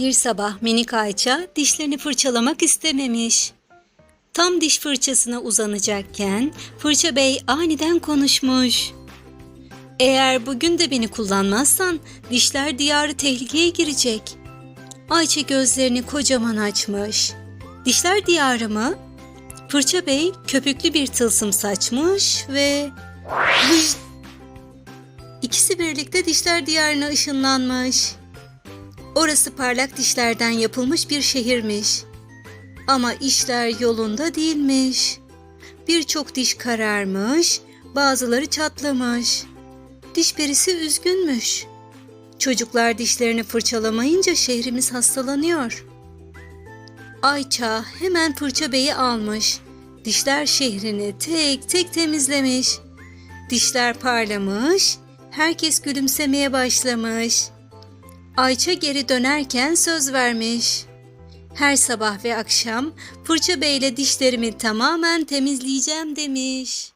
Bir sabah minik Ayça dişlerini fırçalamak istememiş. Tam diş fırçasına uzanacakken fırça bey aniden konuşmuş. Eğer bugün de beni kullanmazsan dişler diyarı tehlikeye girecek. Ayça gözlerini kocaman açmış. Dişler diyarı mı? Fırça bey köpüklü bir tılsım saçmış ve... İkisi birlikte dişler diyarına ışınlanmış. Orası parlak dişlerden yapılmış bir şehirmiş. Ama işler yolunda değilmiş. Birçok diş kararmış, bazıları çatlamış. Diş perisi üzgünmüş. Çocuklar dişlerini fırçalamayınca şehrimiz hastalanıyor. Ayça hemen fırça beyi almış. Dişler şehrini tek tek temizlemiş. Dişler parlamış, herkes gülümsemeye başlamış. Ayça geri dönerken söz vermiş. Her sabah ve akşam fırça beyle dişlerimi tamamen temizleyeceğim demiş.